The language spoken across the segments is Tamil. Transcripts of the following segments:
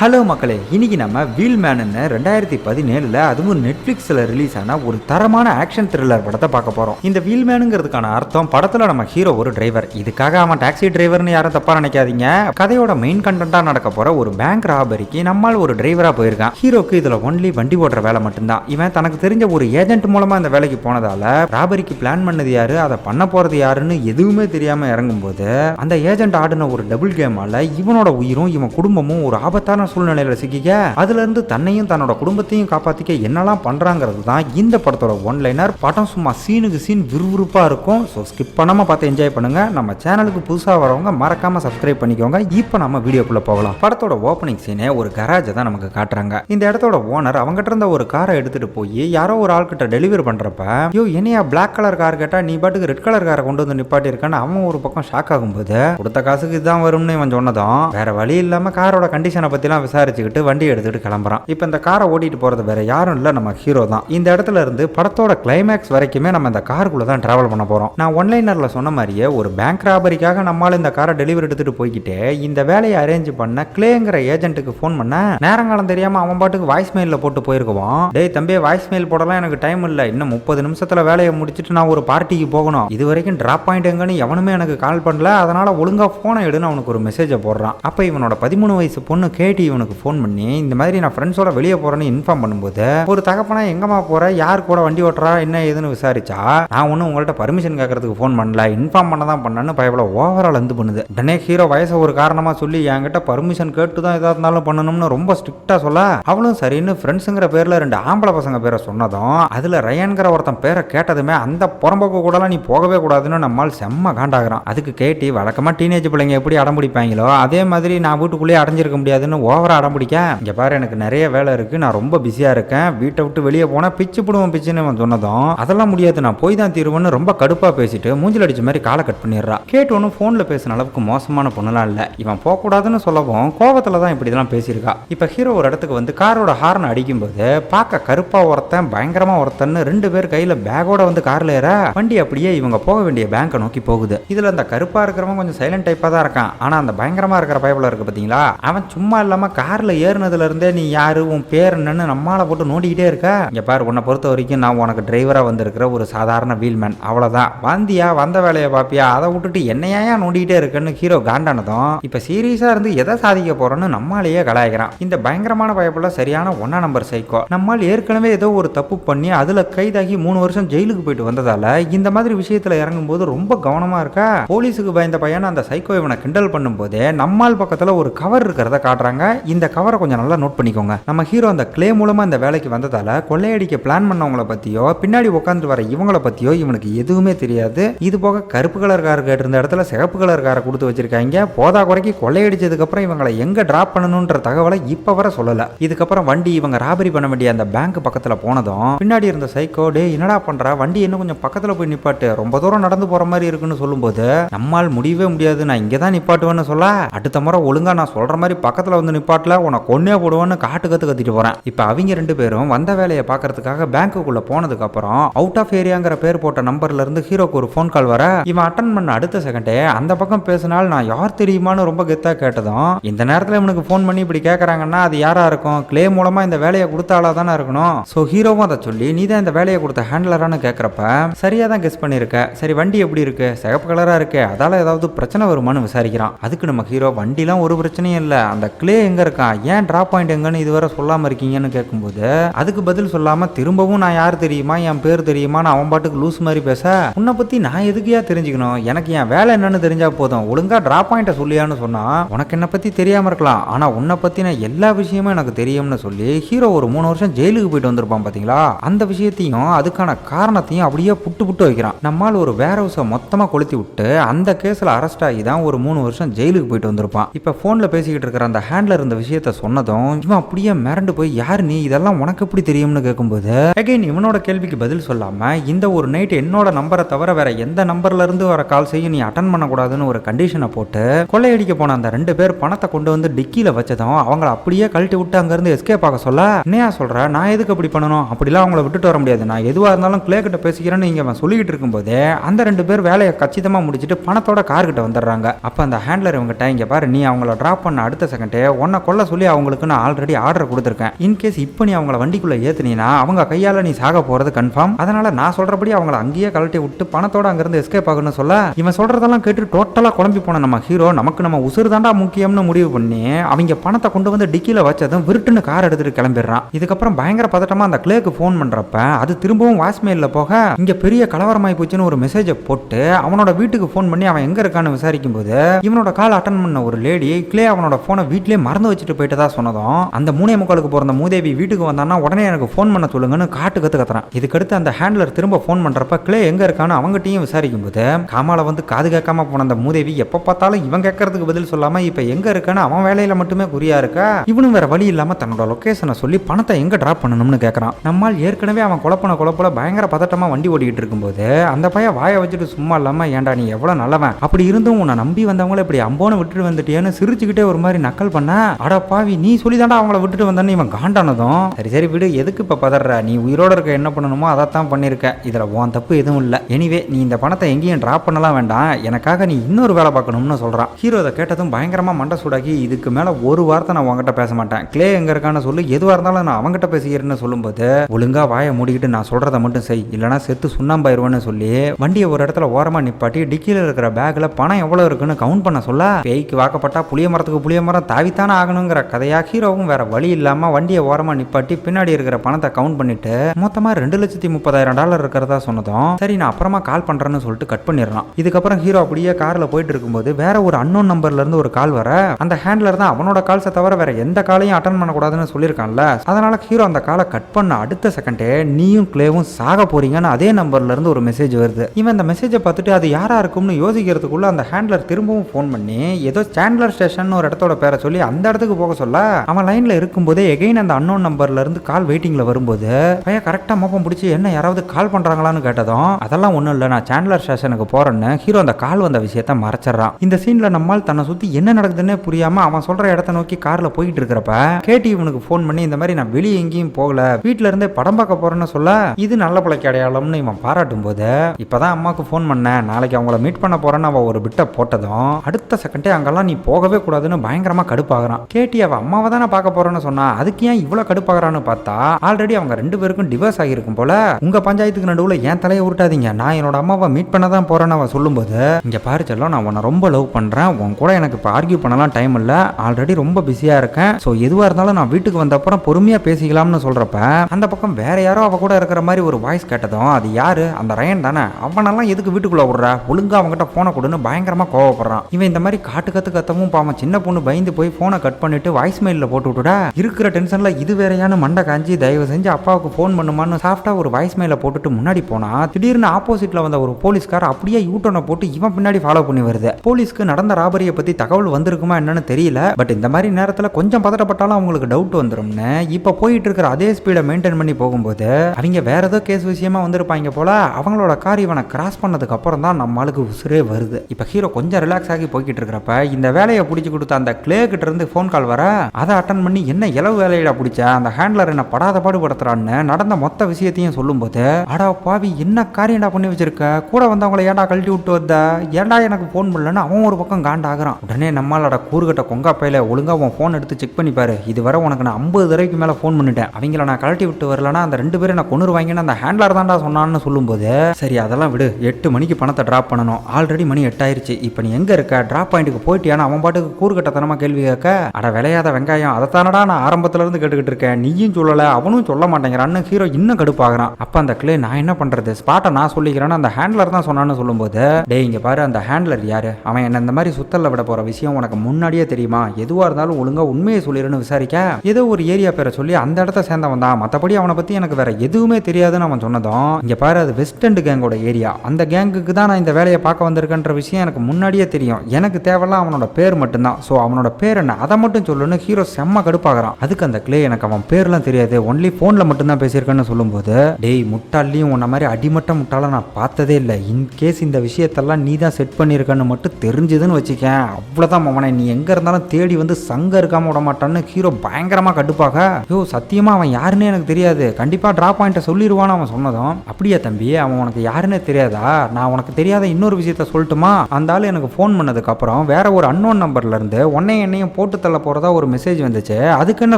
ஹலோ மக்களே இன்னைக்கு நம்ம வீல் மேனு ரெண்டாயிரத்தி பதினேழுல அதுவும் நெட்ஃப்ளிக்ஸில் ரிலீஸ் ஆன ஒரு தரமான ஆக்ஷன் த்ரில்லர் படத்தை பார்க்க போறோம். இந்த வீல் மேனுங்கிறதுக்கான அர்த்தம் படத்துல நம்ம ஹீரோ ஒரு டிரைவர் இதுக்காக அவன் டாக்ஸி டிரைவர்னு யாரும் தப்பா நினைக்காதீங்க. கதையோட மெயின் கண்டென்ட்டா நடக்க போற ஒரு பேங்க் ராபரிக்கு நம்மால் ஒரு டிரைவரா போயிருக்கான். ஹீரோக்கு இதுல ஒன்லி வண்டி ஓட்டுற வேலை மட்டும்தான். இவன் தனக்கு தெரிஞ்ச ஒரு ஏஜென்ட் மூலமா இந்த வேலைக்கு போனதால ராபரிக்கு பிளான் பண்ணது யாரு அதை பண்ண போறது யாருன்னு எதுவுமே தெரியாம இறங்கும்போது அந்த ஏஜென்ட் ஆடின ஒரு டபுள் கேமால இவனோட உயிரும் இவன் குடும்பமும் ஒரு ஆபத்தான சூழ்நிலையில சிக்கிக்க அதுல இருந்து தன்னையும் தன்னோட குடும்பத்தையும் காப்பாத்திக்க என்னெல்லாம் பண்றாங்கிறது தான் இந்த படத்தோட ஒன்லைனர் படம் சும்மா சீனுக்கு சீன் விறுவிறுப்பா இருக்கும். ஸோ ஸ்கிப் பண்ணாம பார்த்து என்ஜாய் பண்ணுங்க. நம்ம சேனலுக்கு புதுசா வரவங்க மறக்காம சப்ஸ்கிரைப் பண்ணிக்கோங்க. இப்போ நம்ம வீடியோக்குள்ள போகலாம். படத்தோட ஓப்பனிங் சீனே ஒரு கராஜை தான் நமக்கு காட்டுறாங்க. இந்த இடத்தோட ஓனர் அவங்ககிட்ட இருந்த ஒரு காரை எடுத்துட்டு போய் யாரோ ஒரு ஆள்கிட்ட டெலிவரி பண்றப்ப ஐயோ என்னையா பிளாக் கலர் கார் கேட்டா நீ பாட்டுக்கு ரெட் கலர் காரை கொண்டு வந்து நிப்பாட்டி இருக்கான்னு அவன் ஒரு பக்கம் ஷாக் ஆகும்போது கொடுத்த காசுக்கு இதுதான் வரும்னு இவன் சொன்னதும் வேற வழி இல்லாம காரோட கண்டிஷனை பத்திலாம் விசாரிச்சுக்கிட்டு வண்டி எடுத்துட்டு கிளம்புறான். இப்போ இந்த காரை ஓட்டிட்டு போறது வேற யாரும் இல்லை நம்ம ஹீரோ தான். இந்த இடத்துல இருந்து படத்தோட கிளைமேக்ஸ் வரைக்குமே நம்ம இந்த காருக்குள்ள தான் டிராவல் பண்ண போறோம். நான் ஒன்லைனர்ல சொன்ன மாதிரியே ஒரு பேங்க் ராபரிக்காக நம்மால இந்த காரை டெலிவரி எடுத்துட்டு போய்கிட்டே இந்த வேலையை அரேஞ்ச் பண்ண கிளேங்கிற ஏஜென்ட்டுக்கு ஃபோன் பண்ண நேரங்காலம் தெரியாம அவன் பாட்டுக்கு வாய்ஸ் மெயிலில் போட்டு போயிருக்குவான். டேய் தம்பி வாய்ஸ் மெயில் போடலாம் எனக்கு டைம் இல்லை. இன்னும் முப்பது நிமிஷத்துல வேலையை முடிச்சுட்டு நான் ஒரு பார்ட்டிக்கு போகணும். இது வரைக்கும் டிராப் பாயிண்ட் எங்கன்னு எவனுமே எனக்கு கால் பண்ணல. அதனால ஒழுங்காக ஃபோனை எடுன்னு அவனுக்கு ஒரு மெசேஜை போடுறான். அப்போ இவனோட பதிமூணு வயசு பொண்ணு கேட்டி இவனுக்கு ஃபோன் பண்ணி இந்த மாதிரி நான் ஃப்ரெண்ட்ஸோட வெளியே போறேன்னு இன்ஃபார்ம் பண்ணும்போது ஒரு தகப்பனா எங்கம்மா போற யார் கூட வண்டி ஓட்டுறா என்ன ஏதுன்னு விசாரிச்சா நான் ஒன்றும் உங்கள்ட்ட பர்மிஷன் கேட்கறதுக்கு ஃபோன் பண்ணல இன்ஃபார்ம் பண்ண தான் பண்ணேன்னு பயப்பட ஓவரால் வந்து பண்ணுது உடனே ஹீரோ வயசை ஒரு காரணமா சொல்லி என்கிட்ட பர்மிஷன் கேட்டு தான் எதாக இருந்தாலும் பண்ணணும்னு ரொம்ப ஸ்ட்ரிக்டா சொல்ல அவளும் சரின்னு ஃப்ரெண்ட்ஸுங்கிற பேர்ல ரெண்டு ஆம்பளை பசங்க பேரை சொன்னதும் அதுல ரயன்கிற ஒருத்தன் பேரை கேட்டதுமே அந்த புறம்போக்கு கூடலாம் நீ போகவே கூடாதுன்னு நம்மால் செம்ம காண்டாகிறான். அதுக்கு கேட்டி வழக்கமா டீனேஜ் பிள்ளைங்க எப்படி அடம் பிடிப்பாங்களோ அதே மாதிரி நான் வீட்டுக்குள்ளேயே அடைஞ்சிருக்க முடியாதுன்னு ஓவராக அடம் பிடிக்க. இங்க பாரு எனக்கு நிறைய வேலை இருக்குது நான் ரொம்ப பிஸியாக இருக்கேன். வீட்டை விட்டு வெளியே போனால் பிச்சு போடுவோம் பிச்சுன்னு அவன் சொன்னதும் அதெல்லாம் முடியாது. நான் போய் தான் தீருவேன்னு ரொம்ப கடுப்பாக பேசிட்டு மூஞ்சில் அடிச்ச மாதிரி காலை கட் பண்ணிடுறா. கேட்டு ஃபோனில் பேசின அளவுக்கு மோசமான பொண்ணுலாம் இல்லை. இவன் போகக்கூடாதுன்னு சொல்லவும் கோவத்தில் தான் இப்படி இதெல்லாம் பேசியிருக்கா. இப்போ ஹீரோ ஒரு இடத்துக்கு வந்து காரோட ஹார்ன் அடிக்கும்போது பார்க்க கருப்பாக ஒருத்தன் பயங்கரமாக ஒருத்தன்னு ரெண்டு பேர் கையில் பேக்கோட வந்து காரில் ஏற வண்டி அப்படியே இவங்க போக வேண்டிய பேங்கை நோக்கி போகுது. இதில் அந்த கருப்பாக இருக்கிறவன் கொஞ்சம் சைலண்ட் டைப்பாக தான் இருக்கான். ஆனால் அந்த பயங்கரமாக இருக்கிற பயபுல இருக்கு பார்த்தீங்களா அவன் சும்மா இல்லாமல் இல்லாம காரில் ஏறினதுல இருந்தே நீ யார் உன் பேர் என்னன்னு நம்மால போட்டு நோண்டிக்கிட்டே இருக்க. இங்கே பார் உன்னை பொறுத்த வரைக்கும் நான் உனக்கு டிரைவராக வந்திருக்கிற ஒரு சாதாரண வீல்மேன் அவ்வளோதான் வந்தியா வந்த வேலையை பாப்பியா? அதை விட்டுட்டு என்னையா நோண்டிக்கிட்டே இருக்குன்னு ஹீரோ காண்டானதும் இப்போ சீரியஸாக இருந்து எதை சாதிக்க போகிறோன்னு நம்மாலேயே கலாய்க்கிறான். இந்த பயங்கரமான பயப்புல சரியான ஒன்னா நம்பர் சைக்கோ நம்மால் ஏற்கனவே ஏதோ ஒரு தப்பு பண்ணி அதில் கைதாகி மூணு வருஷம் ஜெயிலுக்கு போயிட்டு வந்ததால இந்த மாதிரி விஷயத்தில் இறங்கும்போது ரொம்ப கவனமாக இருக்கா? போலீஸுக்கு பயந்த பையனை அந்த சைக்கோ இவனை கிண்டல் பண்ணும்போதே நம்மால் பக்கத்தில் ஒரு கவர் இருக்கிறத காட்டுறாங்க. இந்த கவரை கொஞ்சம் நல்லா நோட் பண்ணிக்கோங்க. நம்ம ஹீரோ அந்த கிளே மூலமா இந்த வேலைக்கு வந்ததால கொள்ளையடிக்க பிளான் பண்ணவங்கள பத்தியோ பின்னாடி உட்காந்து வர இவங்கள பத்தியோ இவனுக்கு எதுவுமே தெரியாது. இது போக கருப்பு கலர் கார் கேட்டிருந்த இடத்துல சிகப்பு கலர் காரை கொடுத்து வச்சிருக்காங்க. போதா குறைக்கு கொள்ளையடிச்சதுக்கு அப்புறம் இவங்களை எங்க டிராப் பண்ணணும்ன்ற தகவலை இப்ப வர சொல்லல. இதுக்கப்புறம் வண்டி இவங்க ராபரி பண்ண வேண்டிய அந்த பேங்க் பக்கத்துல போனதும் பின்னாடி இருந்த சைக்கோ டே என்னடா பண்ற? வண்டி இன்னும் கொஞ்சம் பக்கத்துல போய் நிப்பாட்டு. ரொம்ப தூரம் நடந்து போற மாதிரி இருக்குன்னு சொல்லும்போது நம்மால் முடியவே முடியாது. நான் இங்க தான் நிப்பாட்டுவேன்னு சொல்ல. அடுத்த முறை ஒழுங்கா நான் சொல்ற மாதிரி பக்கத்துல வந்து பாட்டில் உன்னை கொன்னே போடுவோன்னு காட்டு கற்று கத்திட்டு போறேன். இப்போ அவங்க ரெண்டு பேரும் வந்த வேலையை பார்க்கறதுக்காக பேங்க்குள்ள போனதுக்கு அப்புறம் அவுட் ஆஃப் ஏரியாங்கிற பேர் போட்ட நம்பர்ல இருந்து ஹீரோக்கு ஒரு ஃபோன் கால் வர இவன் அட்டன் பண்ண அடுத்த செகண்டே அந்த பக்கம் பேசினால் நான் யார் தெரியுமான்னு ரொம்ப கெத்தா கேட்டதும் இந்த நேரத்தில் இவனுக்கு ஃபோன் பண்ணி இப்படி கேட்குறாங்கன்னா அது யாரா இருக்கும்? கிளே மூலமா இந்த வேலையை கொடுத்தாலா தானே இருக்கணும்? ஸோ ஹீரோவும் அதை சொல்லி நீ தான் இந்த வேலையை கொடுத்த ஹேண்ட்லரானு கேட்குறப்ப சரியா தான் கெஸ் பண்ணியிருக்க சரி வண்டி எப்படி இருக்கு? சிகப்பு கலரா இருக்கு அதால ஏதாவது பிரச்சனை வருமானு விசாரிக்கிறான். அதுக்கு நம்ம ஹீரோ வண்டிலாம் ஒரு பிரச்சனையும் இல்லை. அந்த கிளே எங்க இருக்கான்? ஏன் ட்ரா பாயிண்ட் எங்கன்னு இதுவரை சொல்லாமல் இருக்கீங்கன்னு கேட்கும்போது அதுக்கு பதில் சொல்லாம திரும்பவும் நான் யார் தெரியுமா? என் பேர் தெரியுமான்னு அவன் பாட்டுக்கு லூஸ் மாதிரி பேச? உன்னை பத்தி நான் எதுக்கியா தெரிஞ்சுக்கணும்? எனக்கு என் வேலை என்னன்னு தெரிஞ்சா போதும். ஒழுங்கா ட்ராப் பாயிண்ட்டை சொல்லியான்னு சொன்னா உனக்கு என்னை பத்தி தெரியாமல் இருக்கலாம். ஆனால் உன்னை பற்றின எல்லா விஷயமும் எனக்கு தெரியும்னு சொல்லி ஹீரோ ஒரு மூணு வருஷம் ஜெயிலுக்கு போயிட்டு வந்திருப்பான் பாத்தீங்களா? அந்த விஷயத்தையும் அதுக்கான காரணத்தையும் அப்படியே புட்டு புட்டு வைக்கிறான். நம்மால் ஒரு வேர் ஹவுஸை மொத்தமாக கொளுத்தி விட்டு அந்த கேஸ்ல அரெஸ்ட் ஆகி தான் ஒரு மூணு வருஷம் ஜெயிலுக்கு போயிட்டு வந்திருப்பான். இப்போ ஃபோனில் பேசிக்கிட்டு இருக்கிற அந்த ஹேண்டில் இந்த விஷயத்த சொன்னதும் இவன் அப்படியே மிரண்டு போய் யார் நீ? இதெல்லாம் உனக்கு எப்படி தெரியும்னு கேட்கும்போது அகைன் இவனோட கேள்விக்கு பதில் சொல்லாம இந்த ஒரு நைட் என்னோட நம்பரை தவிர வேற எந்த நம்பர்ல இருந்து வர கால் செய்யும் நீ அட்டன் பண்ணக்கூடாதுன்னு ஒரு கண்டிஷனை போட்டு கொள்ளையடிக்க போன அந்த ரெண்டு பேர் பணத்தை கொண்டு வந்து டிக்கியில வச்சதும் அவங்கள அப்படியே கழட்டி விட்டு அங்கிருந்து எஸ்கேப் ஆக சொல்ல என்னையா சொல்ற? நான் எதுக்கு அப்படி பண்ணணும்? அப்படிலாம் அவங்கள விட்டுட்டு வர முடியாது. நான் எதுவா இருந்தாலும் கிளே கிட்ட பேசிக்கிறேன்னு இங்க அவன் சொல்லிக்கிட்டு இருக்கும்போதே அந்த ரெண்டு பேர் வேலையை கச்சிதமா முடிச்சிட்டு பணத்தோட கார் கிட்ட வந்துடுறாங்க. அப்ப அந்த ஹேண்ட்லர் இவங்ககிட்ட இங்கே பாரு நீ அவங்கள டிராப் பண்ண அடுத்த செகண்டே உன்னை கொல்ல சொல்லி அவங்களுக்கு நான் ஆல்ரெடி ஆர்டர் கொடுத்துருக்கேன். இன்கேஸ் இப்போ நீ அவங்கள வண்டிக்குள்ள ஏத்துனீனா அவங்க கையால நீ சாக போறது கன்ஃபார்ம் அதனால நான் சொல்றபடி அவங்கள அங்கேயே கழட்டி விட்டு பணத்தோட அங்கிருந்து எஸ்கேப் ஆகணும்னு சொல்ல இவன் சொல்றதெல்லாம் கேட்டு டோட்டலா குழம்பி போன நம்ம ஹீரோ நமக்கு நம்ம உசுறு தாண்டா முக்கியம்னு முடிவு பண்ணி அவங்க பணத்தை கொண்டு வந்து டிக்கில வச்சதும் விருட்டுன்னு கார் எடுத்துட்டு கிளம்பிடுறான். இதுக்கப்புறம் பயங்கர பதட்டமா அந்த கிளேக்கு ஃபோன் பண்றப்ப அது திரும்பவும் வாய்ஸ்மெயில்ல போக இங்க பெரிய கலவரமாய் போச்சுன்னு ஒரு மெசேஜை போட்டு அவனோட வீட்டுக்கு ஃபோன் பண்ணி அவன் எங்க இருக்கான்னு விசாரிக்கும் போது இவனோட கால் அட்டன் பண்ண ஒரு லேடி கிளே அவனோட போனை மற மறந்து வச்சுட்டு போயிட்டதா சொன்னதும் அந்த மூணே முக்காலுக்கு பிறந்த மூதேவி வீட்டுக்கு வந்தான்னா உடனே எனக்கு ஃபோன் பண்ண சொல்லுங்கன்னு காட்டு கத்து கத்துறான் இதுக்கடுத்து அந்த ஹேண்ட்லர் திரும்ப ஃபோன் பண்றப்ப கிளே எங்க இருக்கான்னு அவங்ககிட்டயும் விசாரிக்கும் போது காமால வந்து காது கேட்காம போன அந்த மூதேவி எப்ப பார்த்தாலும் இவன் கேட்கறதுக்கு பதில் சொல்லாம இப்ப எங்க இருக்கான்னு அவன் வேலையில மட்டுமே குறியா இருக்கா? இவனும் வேற வழி இல்லாம தன்னோட லொக்கேஷனை சொல்லி பணத்தை எங்க டிராப் பண்ணணும்னு கேட்கறான். நம்மால் ஏற்கனவே அவன் குழப்பன குழப்பல பயங்கர பதட்டமா வண்டி ஓடிக்கிட்டு இருக்கும்போது அந்த பையன் வாயை வச்சுட்டு சும்மா இல்லாம ஏன்டா நீ எவ்வளவு நல்லவன்? அப்படி இருந்தும் உன்னை நம்பி வந்தவங்கள இப்படி அம்போன்னு விட்டுட்டு வந்துட்டியேன்னு சிரிச்சுக்கிட்டே ஒரு மாதிரி நக்கல் பண்ண அட பாவி நீ சொல்லி அவங்கள விட்டுட்டு வந்தான்னு இவன் காண்டானதும். சரி சரி விடு எதுக்கு இப்ப பதற நீ உயிரோட இருக்க என்ன பண்ணணுமோ அதைத்தான் பண்ணிருக்க. இதுல உன் தப்பு எதுவும் இல்ல. எனிவே நீ இந்த பணத்தை எங்கேயும் ட்ராப் பண்ணலாம் வேண்டாம். எனக்காக நீ இன்னொரு வேலை பார்க்கணும்னு சொல்றான். ஹீரோ அதை கேட்டதும் பயங்கரமா மண்டை சூடாக்கி இதுக்கு மேல ஒரு வார்த்தை நான் உங்ககிட்ட பேச மாட்டேன். கிளே எங்க இருக்கான்னு சொல்லு எதுவா இருந்தாலும் நான் அவங்ககிட்ட பேசுகிறேன்னு சொல்லும்போது ஒழுங்கா வாயை மூடிக்கிட்டு நான் சொல்றதை மட்டும் செய். இல்லைனா செத்து சுண்ணாம்பாயிருவேன்னு சொல்லி வண்டியை ஒரு இடத்துல ஓரமா நிப்பாட்டி டிக்கில இருக்கிற பேக்ல பணம் எவ்வளவு இருக்குன்னு கவுண்ட் பண்ண சொல்ல. பேய்க்கு வாக்கப்பட்டா புளிய மரத்துக்கு புளிய மரம் தாவித்தானே ஆகணுங்கிற கதையா? ஹீரோவும் வேற வழி இல்லாம வண்டியை ஓரமா நிப்பாட்டி பின்னாடி இருக்கிற பணத்தை கவுண்ட் பண்ணிட்டு மொத்தமா ரெண்டு லட்சத்தி முப்பதாயிரம் டாலர் இருக்கிறதா சொன்னதும் சரி நான் அப்புறமா கால் பண்றேன்னு சொல்லிட்டு கட் பண்ணிடுறான் இதுக்கப்புறம் ஹீரோ அப்படியே கார்ல போயிட்டு இருக்கும்போது வேற ஒரு அன்னோன் நம்பர்ல இருந்து ஒரு கால் வர அந்த ஹேண்ட்லர் தான் அவனோட கால்ஸை தவிர வேற எந்த காலையும் அட்டன் பண்ணக்கூடாதுன்னு சொல்லியிருக்கான்ல. அதனால ஹீரோ அந்த காலை கட் பண்ண அடுத்த செகண்டே நீயும் கிளேவும் சாக போறீங்கன்னு அதே நம்பர்ல இருந்து ஒரு மெசேஜ் வருது. இவன் அந்த மெசேஜை பார்த்துட்டு அது யாரா இருக்கும்னு யோசிக்கிறதுக்குள்ள அந்த ஹேண்ட்லர் திரும்பவும் ஃபோன் பண்ணி ஏதோ சாண்ட்லர் ஸ்டேஷன் ஒரு இடத்தோட பேரை சொல்லி அந்த இடத்துக்கு போக சொல்ல? அவன் லைன்ல இருக்கும்போதே எகைன் அந்த அன்னோன் நம்பர்ல இருந்து கால் வெயிட்டிங்ல வரும்போது பையன் கரெக்டா மோப்பம் பிடிச்சி என்ன யாராவது கால் பண்றாங்களான்னு கேட்டதும் அதெல்லாம் ஒண்ணும் இல்ல நான் சாண்ட்லர் ஸ்டேஷனுக்கு போறேன்னு ஹீரோ அந்த கால் வந்த விஷயத்த மறைச்சிடறான். இந்த சீன்ல நம்மால் தன்னை சுத்தி என்ன நடக்குதுன்னே புரியாம அவன் சொல்ற இடத்த நோக்கி கார்ல போயிட்டு இருக்கிறப்ப கேட்டி இவனுக்கு ஃபோன் பண்ணி இந்த மாதிரி நான் வெளியே எங்கேயும் போகல வீட்டுல இருந்தே படம் பார்க்க போறேன்னு சொல்ல இது நல்ல பிள்ளைக்கு அடையாளம்னு இவன் பாராட்டும் போது இப்பதான் அம்மாவுக்கு ஃபோன் பண்ணேன் நாளைக்கு அவங்கள மீட் பண்ண போறேன்னு அவன் ஒரு பிட்ட போட்டதும் அடுத்த செகண்டே அங்கெல்லாம் நீ போகவே கூடாதுன்னு பயங்கரமா கடுப்பாகிறான். கேட்டி அவ அம்மாவை தானே பார்க்க போறேன்னு சொன்னா அதுக்கு ஏன் இவ்வளவு கடுப்பாகிறான்னு பார்த்தா ஆல்ரெடி அவங்க ரெண்டு பேருக்கும் டிவோர்ஸ் ஆகியிருக்கும் போல உங்க பஞ்சாயத்துக்கு நடுவில் ஏன் தலையை உருட்டாதீங்க? நான் என்னோட அம்மாவை மீட் பண்ண தான் போகிறேன்னு அவன் சொல்லும்போது இங்க பாரு செல்லம் நான் உன்னை ரொம்ப லவ் பண்றேன். உன் கூட எனக்கு இப்போ ஆர்கியூ பண்ணலாம் டைம் இல்லை. ஆல்ரெடி ரொம்ப பிஸியா இருக்கேன். ஸோ எதுவாக இருந்தாலும் நான் வீட்டுக்கு வந்த அப்புறம் பொறுமையா பேசிக்கலாம்னு சொல்றப்ப அந்த பக்கம் வேற யாரோ அவ கூட இருக்கிற மாதிரி ஒரு வாய்ஸ் கேட்டதும் அது யாரு? அந்த ரயன் தானே. அவனெல்லாம் எதுக்கு வீட்டுக்குள்ள விடுறா ஒழுங்கா அவங்ககிட்ட போனை கொடுன்னு பயங்கரமாக கோவப்படுறான். இவன் இந்த மாதிரி காட்டு கத்து கத்தவும் பாவம் சின்ன பொண்ணு பயந்து போய் ஃபோனை கட் பண்ணிட்டு வாய்ஸ் மெயிலில் போட்டு விட்டுடா. இருக்கிற டென்ஷனில் இது வேறையான மண்டை காஞ்சி தயவு செஞ்சு அப்பாவுக்கு ஃபோன் பண்ணுமான்னு சாஃப்டாக ஒரு வாய்ஸ் மெயிலில் போட்டுட்டு முன்னாடி போனா திடீர்னு ஆப்போசிட்டில் வந்த ஒரு போலீஸ்கார் அப்படியே யூட்டனை போட்டு இவன் பின்னாடி ஃபாலோ பண்ணி வருது. போலீஸ்க்கு நடந்த ராபரியை பற்றி தகவல் வந்திருக்குமா என்னன்னு தெரியல. பட் இந்த மாதிரி நேரத்தில் கொஞ்சம் பதட்டப்பட்டாலும் அவங்களுக்கு டவுட் வந்துடும்னு இப்போ போயிட்டு இருக்கிற அதே ஸ்பீடை மெயின்டைன் பண்ணி போகும்போது அவங்க வேற ஏதோ கேஸ் விஷயமா வந்திருப்பாங்க போல அவங்களோட கார் இவனை கிராஸ் பண்ணதுக்கு அப்புறம் தான் நம்மளுக்கு உசுரே வருது. இப்போ ஹீரோ கொஞ்சம் ரிலாக்ஸ் ஆகி போய்கிட்டு இருக்கிறப்ப இந்த வேலையை பிடிச்சி கொடுத்த அந்த கிளே கிட்ட இருந்து ஃபோன் கால் வர? அதை அட்டன் பண்ணி என்ன இலவு வேலையில பிடிச்ச? அந்த ஹேண்ட்லர் என்ன படாத பாடுபடுத்துறான்னு நடந்த மொத்த விஷயத்தையும் சொல்லும்போது அடா பாவி என்ன காரியம்டா பண்ணி வச்சிருக்க? கூட வந்தவங்கள ஏன்டா கழட்டி விட்டு வந்த? ஏன்டா எனக்கு ஃபோன் பண்ணலன்னு அவன் ஒரு பக்கம் காண்டாகிறான். உடனே நம்மளோட கூறுகட்ட கொங்கா பையில ஒழுங்கா உன் ஃபோன் எடுத்து செக் பண்ணி பாரு. இதுவரை உனக்கு நான் ஐம்பது தடவைக்கு மேல ஃபோன் பண்ணிட்டேன். அவங்கள நான் கழட்டி விட்டு வரலன்னா அந்த ரெண்டு பேரும் நான் கொண்டு அந்த ஹேண்ட்லர் தான்டா சொன்னான்னு சொல்லும்போது சரி அதெல்லாம் விடு. எட்டு மணிக்கு பணத்தை டிராப் பண்ணணும். ஆல்ரெடி மணி எட்டாயிருச்சு. இப்போ நீ எங்க இருக்க? டிராப் பாயிண்ட்டுக்கு போயிட்டியான அவன் பாட்டுக்கு கூறுகட்டத்தனமா கேள்வி கேட்க அட விளையாத வெங்காயம் அதைத்தானடா நான் ஆரம்பத்துல இருந்து கேட்டுக்கிட்டு இருக்கேன். நீயும் சொல்லல அவனும் சொல்ல மாட்டேங்கிறான்னு ஹீரோ இன்னும் கடுப்பாகிறான். அப்ப அந்த கிளே நான் என்ன பண்றது? ஸ்பாட்டை நான் சொல்லிக்கிறேன்னு அந்த ஹேண்ட்லர் தான் சொன்னான்னு சொல்லும்போது டேய் இங்க பாரு அந்த ஹேண்ட்லர் யாரு? அவன் என்ன இந்த மாதிரி சுத்தல்ல விட போற விஷயம் உனக்கு முன்னாடியே தெரியுமா? எதுவா இருந்தாலும் ஒழுங்கா உண்மையை சொல்லிடுன்னு விசாரிக்க. ஏதோ ஒரு ஏரியா பேரை சொல்லி அந்த இடத்த சேர்ந்தவன் தான். மற்றபடி அவனை பத்தி எனக்கு வேற எதுவுமே தெரியாதுன்னு அவன் சொன்னதும் இங்க பாரு அது வெஸ்ட் எண்ட் கேங்கோட ஏரியா அந்த கேங்குக்கு தான் நான் இந்த வேலையை பார்க்க வந்திருக்கேன்ற விஷயம் எனக்கு முன்னாடியே தெரியும். எனக்கு தேவையில்லாம் அவனோட பேர் மட்டும்தான். ஸோ அவனோட பேர் என்ன? அதை மட்டும் சொல்லுன்னு ஹீரோ செம்ம கடுப்பாகிறான். அதுக்கு அந்த கிளே எனக்கு அவன் பேர்லாம் தெரியாது. ஒன்லி ஃபோனில் மட்டும்தான் பேசியிருக்கேன்னு சொல்லும்போது டேய் முட்டாள்லையும் உன்ன மாதிரி அடிமட்ட முட்டாள நான் பார்த்ததே இல்லை. இன்கேஸ் இந்த விஷயத்தெல்லாம் நீ தான் செட் பண்ணியிருக்கன்னு மட்டும் தெரிஞ்சுதுன்னு வச்சுக்கேன். அவ்வளோதான் மவனே நீ எங்கே இருந்தாலும் தேடி வந்து சங்க இருக்காம விட மாட்டான்னு ஹீரோ பயங்கரமாக கடுப்பாக யோ சத்தியமாக அவன் யாருன்னு எனக்கு தெரியாது. கண்டிப்பாக ட்ராப் பாயிண்ட்டை சொல்லிடுவான்னு அவன் சொன்னதும் அப்படியா தம்பி அவன் உனக்கு யாருன்னே தெரியாதா? நான் உனக்கு தெரியாத இன்னொரு விஷயத்த சொல்லட்டுமா? அந்த ஆள் எனக்கு ஃபோன் பண்ணதுக்கப்புறம் வேற ஒரு அன்னோன் நம்பர்லேருந்து உன்னையும் என்னையும் போட்டு போட்டு தள்ள போறதா ஒரு மெசேஜ் வந்துச்சு. அதுக்கு என்ன